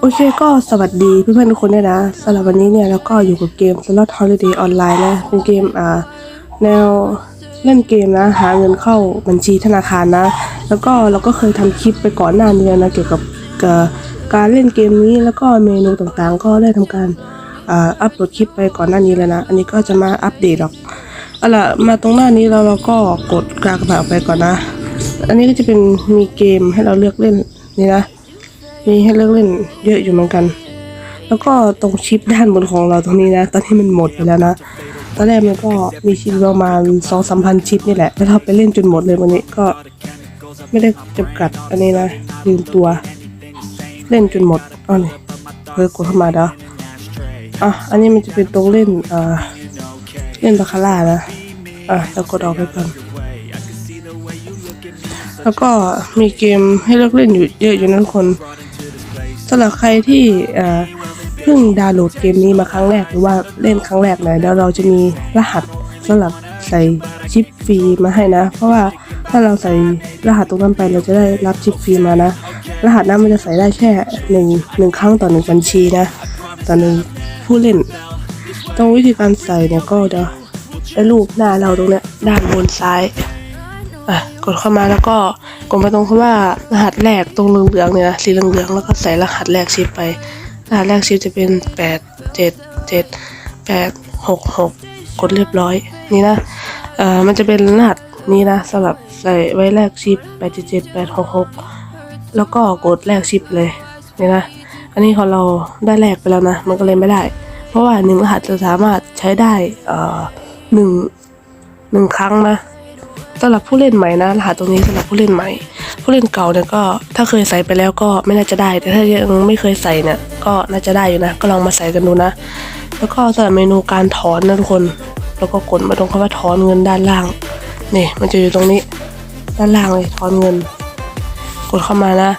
โอเคก็สวัสดีเพื่อนๆทุกคนด้วยนะสำหรับวันนี้เนี่ยเราก็อยู่กับเกม Slot Holiday Online นะ เป็นเกมอ่าแนวเล่นเกมนะ หาเงินเข้าบัญชีธนาคารนะ แล้วก็เราก็เคยทำคลิปไปก่อนหน้านี้แล้วนะเกี่ยวกับการเล่นเกมนี้แล้วก็เมนูต่างๆ ก็ได้ทำการอัปโหลดคลิปไปก่อนหน้านี้แล้วนะ อันนี้ก็จะมาอัปเดตหรอกเอาล่ะมาตรงหน้านี้แล้วเราก็กดกากระเป๋าไปก่อนนะ อันนี้ก็จะเป็นมีเกมให้เราเลือกเล่นนี่นะ มีให้เลือกเล่นเยอะอยู่เหมือนกัน แล้วก็ตรงชิปด้านบนของเราตรงนี้นะ ตอนที่มันหมดไปแล้วนะ ตอนแรกมันก็มีชิปประมาณสองสามพันชิปนี่แหละ แล้วเราไปเล่นจนหมดเลยวันนี้ก็ไม่ได้จำกัดอันนี้นะลืมตัว เล่นจนหมดอ๋อนี่เพิ่กดเข้ามาแล้วอะอันนี้มันจะเป็นตรงเล่นอ่าเล่นบาคาร่านะอะเรากดออกไปก่อนแล้วก็มีเกมให้เลือกเล่นอยู่เยอะอยู่นะทุกคน สำหรับใครที่เพิ่งดาวน์โหลดเกมนี้มาครั้งแรกหรือว่าเล่นครั้งแรกเลยแล้วเราจะมีรหัสสำหรับใส่ชิปฟรีมาให้นะ เพราะว่าถ้าเราใส่รหัสตรงนั้นไปเราจะได้รับชิปฟรีมานะ รหัสนั้นมันจะใส่ได้แค่หนึ่งหนึ่งครั้งต่อหนึ่งบัญชีนะต่อหนึ่งผู้เล่น ตรงวิธีการใส่เนี่ยก็จะได้รูปหน้าเราตรงเนี้ยด้านบนซ้าย อะกดเข้ามาแล้วก็กดมาตรงคำว่ารหัสแรกตรงเหลืองๆเนี่ยนะสีเหลืองๆแล้วก็ใส่รหัสแรกชิปไป รหัสแรกชิปจะเป็นแปดเจ็ดเจ็ดแปดหกหกกดเรียบร้อยนี่นะเอ่อมันจะเป็นรหัสนี้นะสำหรับใส่ไว้แรกชิปแปดเจ็ดเจ็ดแปดหกหกแล้วก็กดแรกชิปเลยนี่นะอันนี้ของเราได้แรกไปแล้วนะมันก็เลยไม่ได้ เพราะว่าหนึ่งรหัสจะสามารถใช้ได้เอ่อหนึ่งหนึ่งครั้งนะ สำหรับผู้เล่นใหม่นะรหัสตรงนี้สำหรับผู้เล่นใหม่ ผู้เล่นเก่าเนี่ยก็ถ้าเคยใส่ไปแล้วก็ไม่น่าจะได้ แต่ถ้ายังไม่เคยใส่เนี่ยก็น่าจะได้อยู่นะ ก็ลองมาใส่กันดูนะ แล้วก็สำหรับเมนูการถอนนะทุกคน แล้วก็กดมาตรงคำว่าถอนเงินด้านล่างนี่มันจะอยู่ตรงนี้ด้านล่างเลยถอนเงิน กดเข้ามานะ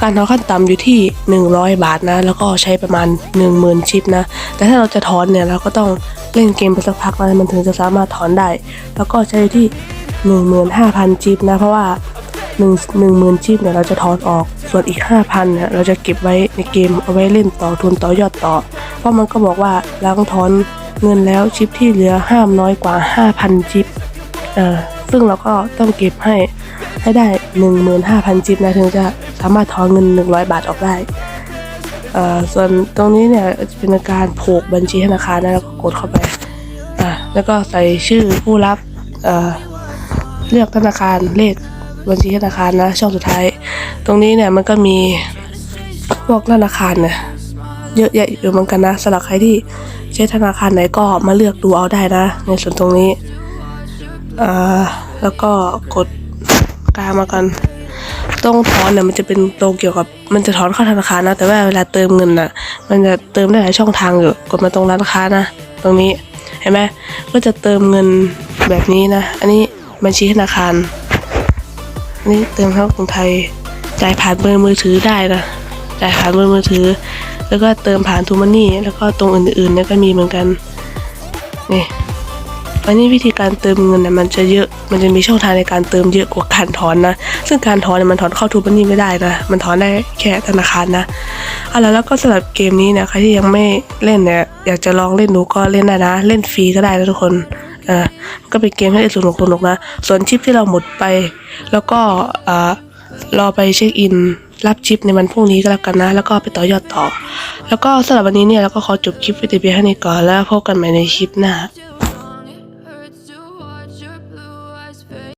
การถอนขั้นต่ำอยู่ที่ 100 บาทนะ แล้วก็ใช้ประมาณ 10,000 ชิปนะ แต่ถ้าเราจะถอนเนี่ยเราก็ต้องเล่นเกมไปสักพักนะมันถึงจะสามารถถอนได้ แล้วก็ใช้ที่ 15,000ชิปนะ เพราะว่า 1 10,000ชิปเนี่ยเราจะถอนออก ส่วนอีก 5,000เนี่ยเราจะเก็บไว้ในเกมเอาไว้เล่นต่อทุนต่อยอดต่อ เพราะมันก็บอกว่าหลังถอนเงินแล้วชิปที่เหลือห้ามน้อยกว่า 5,000ชิปเอ่อซึ่งเราก็ต้องเก็บให้ให้ได้ 15,000 จิบนะถึงจะสามารถถอนเงิน 100 บาทออกได้เอ่อส่วนตรงนี้เนี่ยจะเป็นการผูกบัญชีธนาคารนะแล้วก็กดเข้าไปอ่าแล้วก็ใส่ชื่อผู้รับเอ่อ เลือกธนาคารเลขบัญชีธนาคารนะ ช่องสุดท้าย ตรงนี้เนี่ยมันก็มีพวกธนาคารเนี่ยเยอะแยะอยู่เหมือนกันนะสำหรับใครที่ใช้ธนาคารไหนก็มาเลือกดูเอาได้นะ ในส่วนตรงนี้อ่าแล้วก็กดกลางมากันตรงถอนเนี่ยมันจะเป็นตรงเกี่ยวกับมันจะถอนเข้าธนาคารนะแต่ว่าเวลาเติมเงินน่ะ มันจะเติมได้หลายช่องทางอยู่กดมาตรงร้านค้านะ ตรงนี้เห็นไหมก็จะเติมเงินแบบนี้นะ อันนี้ บัญชีธนาคารนนี้เติมทั้งกรุงไทย จ่ายผ่านเบอร์มือถือได้นะ จ่ายผ่านเบอร์มือถือ แล้วก็เติมผ่านทูมันนี่ แล้วก็ตรงอื่นๆนี่ก็มีเหมือนกัน นี่อันนี้วิธีการเติมเงินนี่ยมันจะเยอะ มันจะมีช่องทางในการเติมเยอะกว่าการถอนนะ ซึ่งการถอนเนี่ยมันถอนเข้าทูบันนี่ไม่ได้นะ มันถอนได้แค่ธนาคารนะเอาละแล้วก็สำหรับเกมนี้เนี่ยใครที่ยังไม่เล่นเนี่ยอยากจะลองเล่นดูก็เล่นได้นะ เล่นฟรีก็ได้นะทุกคน อ่าก็เป็นเกมให้สนุกสนุกนะ ส่วนชิปที่เราหมดไป แล้วก็อ่อรอไปเช็คอินรับชิปในวันพรุ่งนี้ก็แล้วกันนะ แล้วก็ไปต่อยอดต่อ แล้วก็สำหรับวันนี้เนี่ยเราก็ขอจบคลิปไว้แต่เพียงเท่านี้ก่อนแล้วพบกันใหม่ในคลิปหน้า